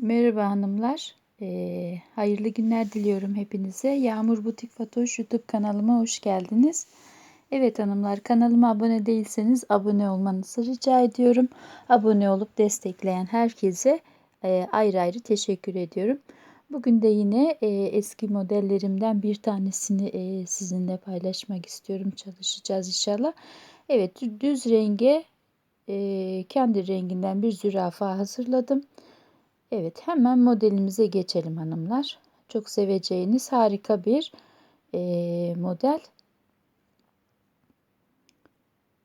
Merhaba hanımlar. Ee, hayırlı günler diliyorum hepinize. Yağmur Butik Fatoş YouTube kanalıma hoş geldiniz. Evet hanımlar kanalıma abone değilseniz abone olmanızı rica ediyorum. Abone olup destekleyen herkese e, ayrı ayrı teşekkür ediyorum. Bugün de yine e, eski modellerimden bir tanesini e, sizinle paylaşmak istiyorum. Çalışacağız inşallah. Evet düz renge e, kendi renginden bir zürafa hazırladım. Evet hemen modelimize geçelim hanımlar. Çok seveceğiniz harika bir e, model.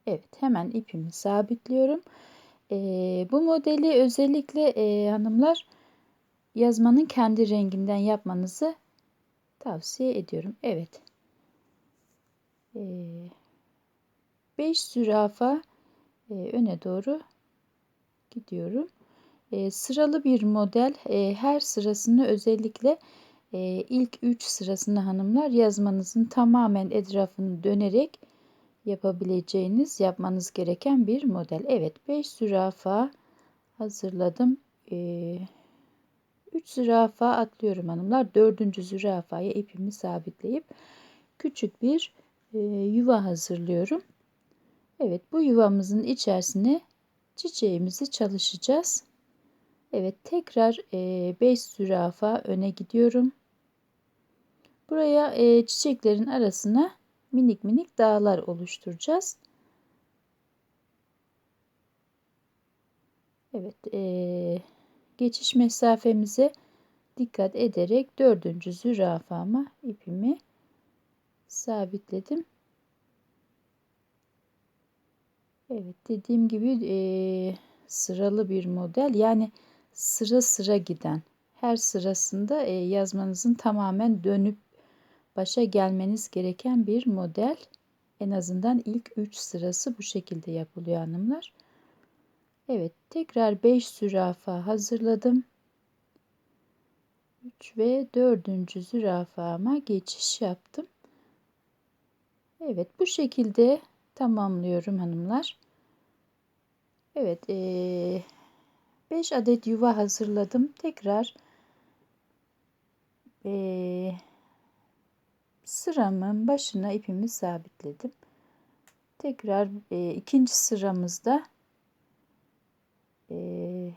Evet hemen ipimi sabitliyorum. E, bu modeli özellikle e, hanımlar yazmanın kendi renginden yapmanızı tavsiye ediyorum. Evet. 5 e, zürafa e, öne doğru gidiyorum. E, sıralı bir model. E, her sırasını özellikle e, ilk 3 sırasını hanımlar yazmanızın tamamen etrafını dönerek yapabileceğiniz, yapmanız gereken bir model. Evet 5 zürafa hazırladım. E, 3 zürafa atlıyorum hanımlar. 4. zürafaya ipimi sabitleyip küçük bir e, yuva hazırlıyorum. Evet bu yuvamızın içerisine çiçeğimizi çalışacağız. Evet tekrar 5 e, zürafa öne gidiyorum. Buraya çiçeklerin arasına minik minik dağlar oluşturacağız. Evet e, geçiş mesafemize dikkat ederek dördüncü zürafama ipimi sabitledim. Evet dediğim gibi e, sıralı bir model yani sıra sıra giden her sırasında e, yazmanızın tamamen dönüp başa gelmeniz gereken bir model. En azından ilk 3 sırası bu şekilde yapılıyor hanımlar. Evet tekrar 5 zürafa hazırladım. 3 ve 4. zürafama geçiş yaptım. Evet bu şekilde tamamlıyorum hanımlar. Evet ee, 5 adet yuva hazırladım. Tekrar e, sıramın başına ipimi sabitledim. Tekrar e, ikinci sıramızda e,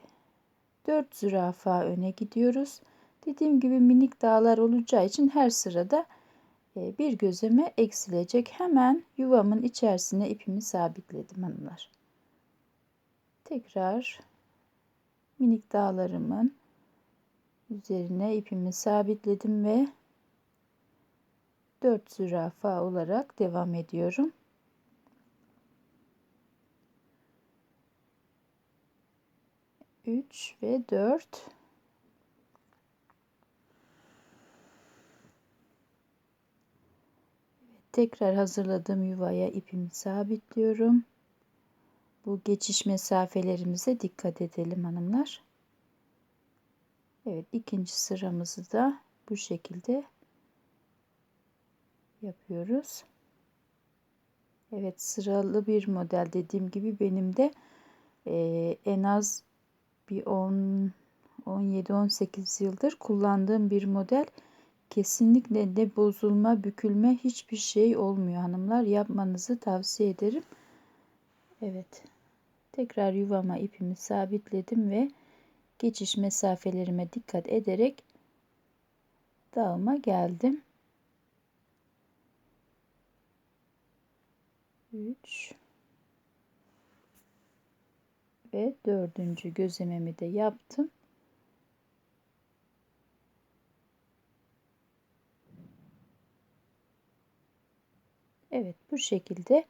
4 zürafa öne gidiyoruz. Dediğim gibi minik dağlar olacağı için her sırada e, bir gözeme eksilecek. Hemen yuvamın içerisine ipimi sabitledim hanımlar. Tekrar minik dağlarımın üzerine ipimi sabitledim ve 4 zürafa olarak devam ediyorum. Üç ve dört. tekrar hazırladığım yuvaya ipimi sabitliyorum. Bu geçiş mesafelerimize dikkat edelim hanımlar. Evet ikinci sıramızı da bu şekilde yapıyoruz. Evet sıralı bir model dediğim gibi benim de e, en az bir 10 17-18 yıldır kullandığım bir model. Kesinlikle ne bozulma, bükülme hiçbir şey olmuyor hanımlar. Yapmanızı tavsiye ederim. Evet. Tekrar yuvama ipimi sabitledim ve geçiş mesafelerime dikkat ederek dağıma geldim. 3 ve dördüncü gözlememi de yaptım. Evet bu şekilde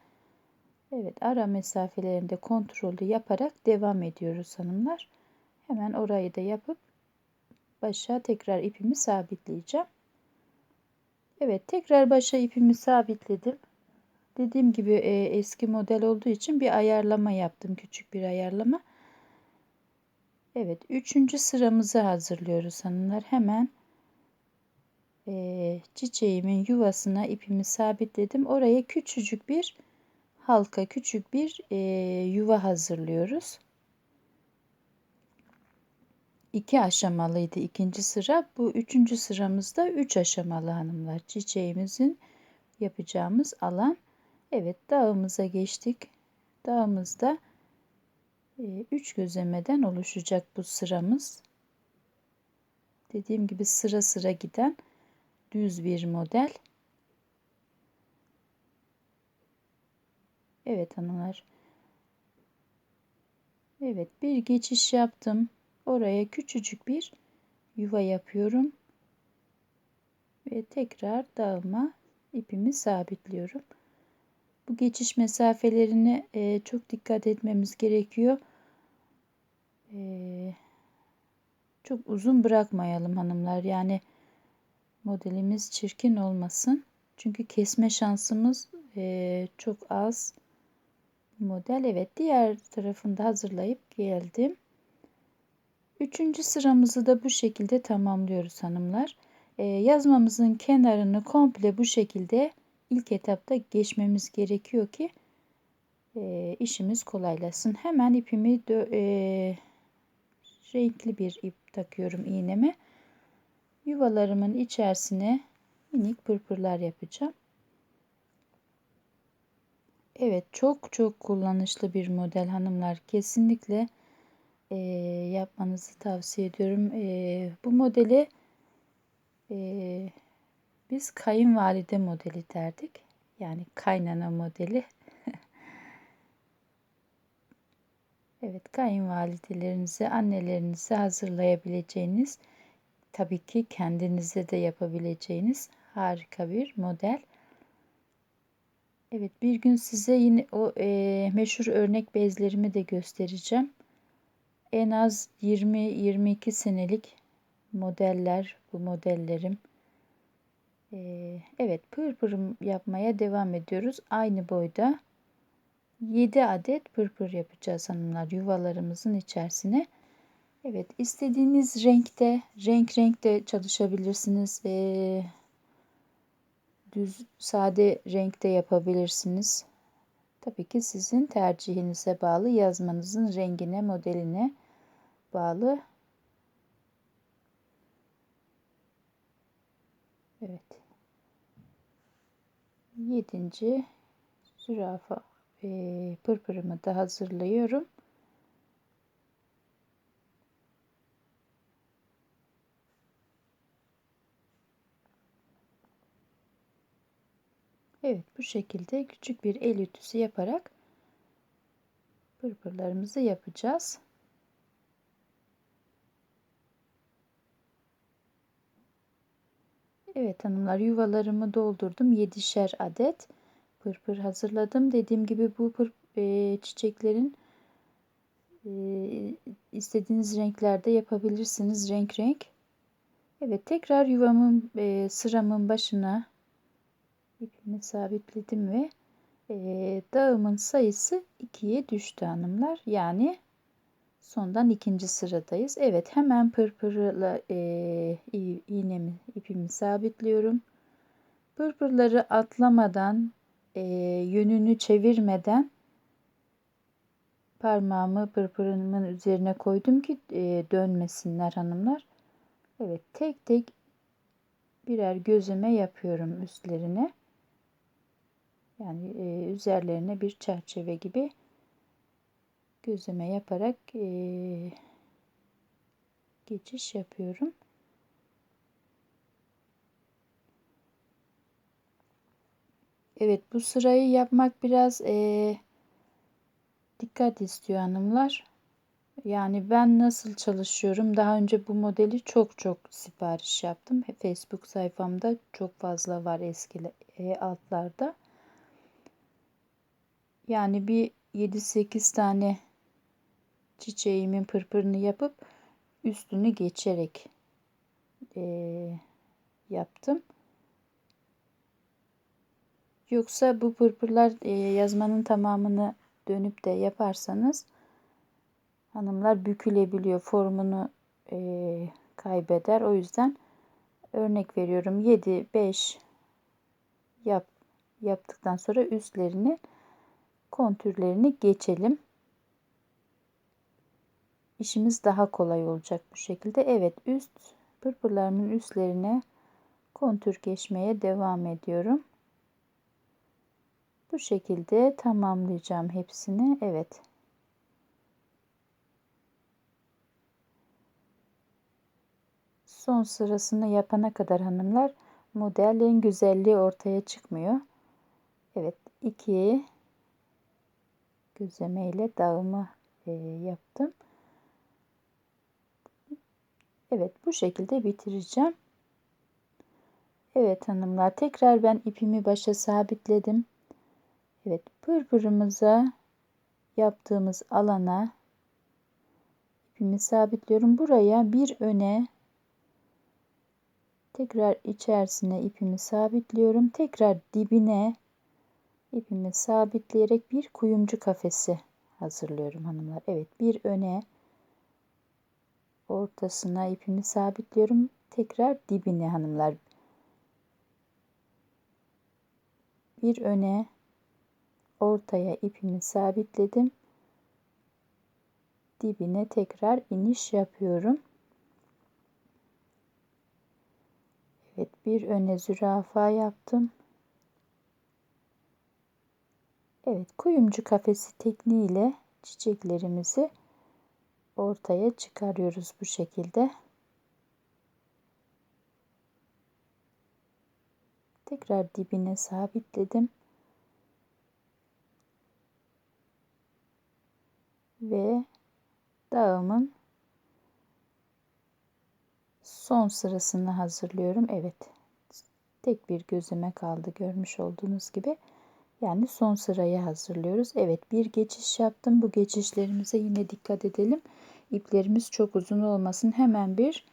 Evet ara mesafelerinde kontrollü yaparak devam ediyoruz hanımlar. Hemen orayı da yapıp başa tekrar ipimi sabitleyeceğim. Evet tekrar başa ipimi sabitledim. Dediğim gibi e, eski model olduğu için bir ayarlama yaptım. Küçük bir ayarlama. Evet üçüncü sıramızı hazırlıyoruz hanımlar. Hemen e, çiçeğimin yuvasına ipimi sabitledim. Oraya küçücük bir halka küçük bir e, yuva hazırlıyoruz. iki aşamalıydı ikinci sıra. Bu üçüncü sıramızda üç aşamalı hanımlar. Çiçeğimizin yapacağımız alan. Evet dağımıza geçtik. Dağımızda e, üç gözlemeden oluşacak bu sıramız. Dediğim gibi sıra sıra giden düz bir model. Evet hanımlar. Evet bir geçiş yaptım. Oraya küçücük bir yuva yapıyorum. Ve tekrar dağıma ipimi sabitliyorum. Bu geçiş mesafelerine e, çok dikkat etmemiz gerekiyor. E, çok uzun bırakmayalım hanımlar. Yani modelimiz çirkin olmasın. Çünkü kesme şansımız e, çok az. Model evet diğer tarafını da hazırlayıp geldim. Üçüncü sıramızı da bu şekilde tamamlıyoruz hanımlar. Ee, yazmamızın kenarını komple bu şekilde ilk etapta geçmemiz gerekiyor ki e, işimiz kolaylasın. Hemen ipimi e, renkli bir ip takıyorum iğneme. Yuvalarımın içerisine minik pırpırlar yapacağım. Evet çok çok kullanışlı bir model hanımlar. Kesinlikle e, yapmanızı tavsiye ediyorum. E, bu modeli e, biz kayınvalide modeli derdik. Yani kaynana modeli. evet kayınvalidelerinize, annelerinize hazırlayabileceğiniz tabii ki kendinize de yapabileceğiniz harika bir model. Evet bir gün size yine o e, meşhur örnek bezlerimi de göstereceğim. En az 20-22 senelik modeller bu modellerim. Ee, evet pırpırım yapmaya devam ediyoruz. Aynı boyda 7 adet pırpır yapacağız hanımlar yuvalarımızın içerisine. Evet istediğiniz renkte renk renkte çalışabilirsiniz. Ee, düz sade renkte yapabilirsiniz. Tabii ki sizin tercihinize bağlı yazmanızın rengine modeline bağlı. Evet. Yedinci zürafa e, pırpırımı da hazırlıyorum. Evet bu şekilde küçük bir el ütüsü yaparak pırpırlarımızı yapacağız. Evet hanımlar yuvalarımı doldurdum. 7'şer adet pırpır hazırladım. Dediğim gibi bu e, çiçeklerin e, istediğiniz renklerde yapabilirsiniz. Renk renk. Evet tekrar yuvamın e, sıramın başına ipimi sabitledim ve e, dağımın sayısı 2'ye düştü hanımlar. Yani sondan ikinci sıradayız. Evet hemen pırpırla e, iğnemi ipimi sabitliyorum. Pırpırları atlamadan e, yönünü çevirmeden parmağımı pırpırımın üzerine koydum ki e, dönmesinler hanımlar. Evet tek tek birer gözüme yapıyorum üstlerine. Yani e, üzerlerine bir çerçeve gibi gözleme yaparak e, geçiş yapıyorum. Evet bu sırayı yapmak biraz e, dikkat istiyor hanımlar. Yani ben nasıl çalışıyorum? Daha önce bu modeli çok çok sipariş yaptım. Facebook sayfamda çok fazla var eski e, altlarda. Yani bir 7-8 tane çiçeğimin pırpırını yapıp üstünü geçerek e, yaptım. Yoksa bu pırpırlar e, yazmanın tamamını dönüp de yaparsanız hanımlar bükülebiliyor. Formunu e, kaybeder. O yüzden örnek veriyorum 7 5 yap yaptıktan sonra üstlerini kontürlerini geçelim. işimiz daha kolay olacak bu şekilde. Evet üst pırpırlarımın üstlerine kontür geçmeye devam ediyorum. Bu şekilde tamamlayacağım hepsini. Evet. Son sırasını yapana kadar hanımlar modelin güzelliği ortaya çıkmıyor. Evet iki gözleme ile dağımı e, yaptım. Evet bu şekilde bitireceğim. Evet hanımlar tekrar ben ipimi başa sabitledim. Evet pırpırımıza yaptığımız alana ipimi sabitliyorum. Buraya bir öne tekrar içerisine ipimi sabitliyorum. Tekrar dibine ipimi sabitleyerek bir kuyumcu kafesi hazırlıyorum hanımlar. Evet bir öne ortasına ipimi sabitliyorum. Tekrar dibine hanımlar. Bir öne ortaya ipimi sabitledim. Dibine tekrar iniş yapıyorum. Evet bir öne zürafa yaptım. Evet kuyumcu kafesi tekniğiyle çiçeklerimizi ortaya çıkarıyoruz bu şekilde. Tekrar dibine sabitledim. Ve dağımın son sırasını hazırlıyorum. Evet. Tek bir gözüme kaldı görmüş olduğunuz gibi. Yani son sırayı hazırlıyoruz. Evet bir geçiş yaptım. Bu geçişlerimize yine dikkat edelim. İplerimiz çok uzun olmasın. Hemen bir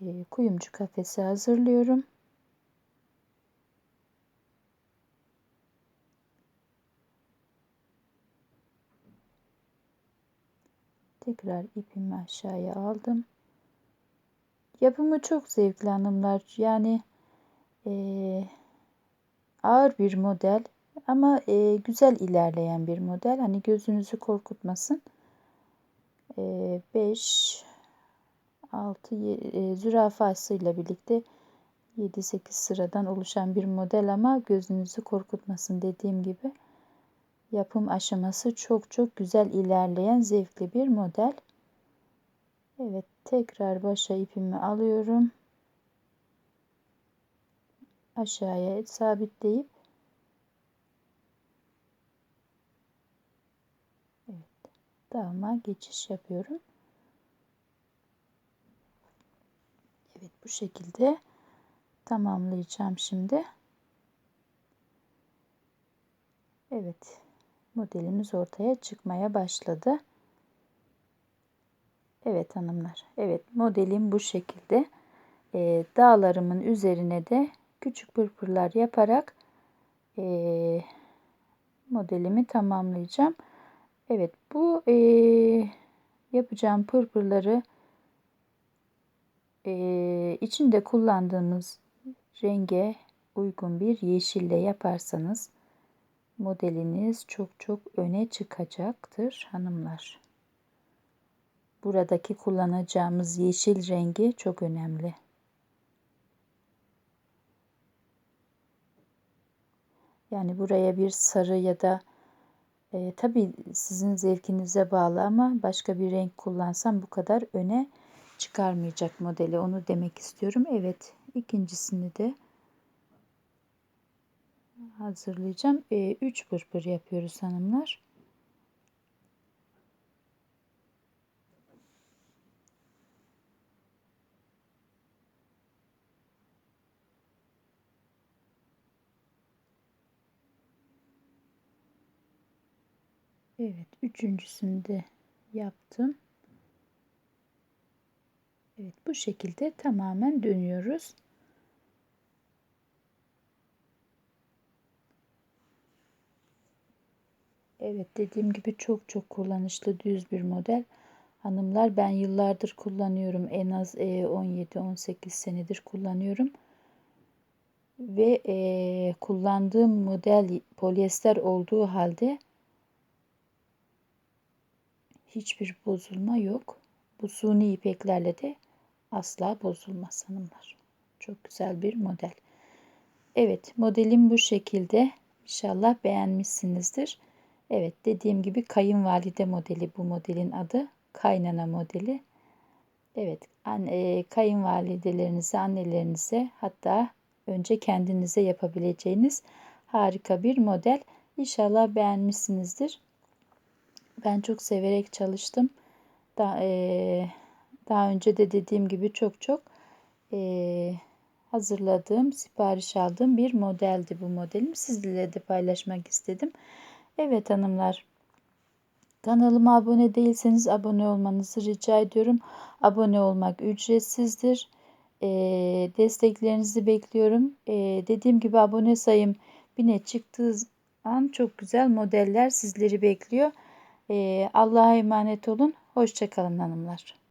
e, kuyumcu kafesi hazırlıyorum. Tekrar ipimi aşağıya aldım. Yapımı çok zevkli hanımlar. Yani e, ağır bir model ama e, güzel ilerleyen bir model. Hani gözünüzü korkutmasın. 5 6 e, zürafasıyla birlikte 7-8 sıradan oluşan bir model ama gözünüzü korkutmasın dediğim gibi yapım aşaması çok çok güzel ilerleyen zevkli bir model. Evet tekrar başa ipimi alıyorum. Aşağıya sabitleyip evet, dağıma geçiş yapıyorum. Evet bu şekilde tamamlayacağım şimdi. Evet modelimiz ortaya çıkmaya başladı. Evet hanımlar. Evet modelim bu şekilde. E, dağlarımın üzerine de küçük pırpırlar yaparak e, modelimi tamamlayacağım. Evet bu e, yapacağım pırpırları e, içinde kullandığımız renge uygun bir yeşille yaparsanız modeliniz çok çok öne çıkacaktır hanımlar. Buradaki kullanacağımız yeşil rengi çok önemli. Yani buraya bir sarı ya da e, tabi sizin zevkinize bağlı ama başka bir renk kullansam bu kadar öne çıkarmayacak modeli onu demek istiyorum. Evet ikincisini de hazırlayacağım. 3 e, üç pırpır yapıyoruz hanımlar. Evet, üçüncüsünü de yaptım. Evet, bu şekilde tamamen dönüyoruz. Evet, dediğim gibi çok çok kullanışlı düz bir model. Hanımlar ben yıllardır kullanıyorum. En az 17-18 e, senedir kullanıyorum. Ve e, kullandığım model polyester olduğu halde hiçbir bozulma yok. Bu suni ipeklerle de asla bozulmaz hanımlar. Çok güzel bir model. Evet modelim bu şekilde. İnşallah beğenmişsinizdir. Evet dediğim gibi kayınvalide modeli bu modelin adı. Kaynana modeli. Evet anne, kayınvalidelerinize, annelerinize hatta önce kendinize yapabileceğiniz harika bir model. İnşallah beğenmişsinizdir. Ben çok severek çalıştım. Daha, e, daha önce de dediğim gibi çok çok e, hazırladığım, sipariş aldığım bir modeldi bu modelim. Sizlerle de paylaşmak istedim. Evet hanımlar. Kanalıma abone değilseniz abone olmanızı rica ediyorum. Abone olmak ücretsizdir. E, desteklerinizi bekliyorum. E, dediğim gibi abone sayım bine çıktığı an çok güzel modeller sizleri bekliyor. E, Allah'a emanet olun. Hoşçakalın hanımlar.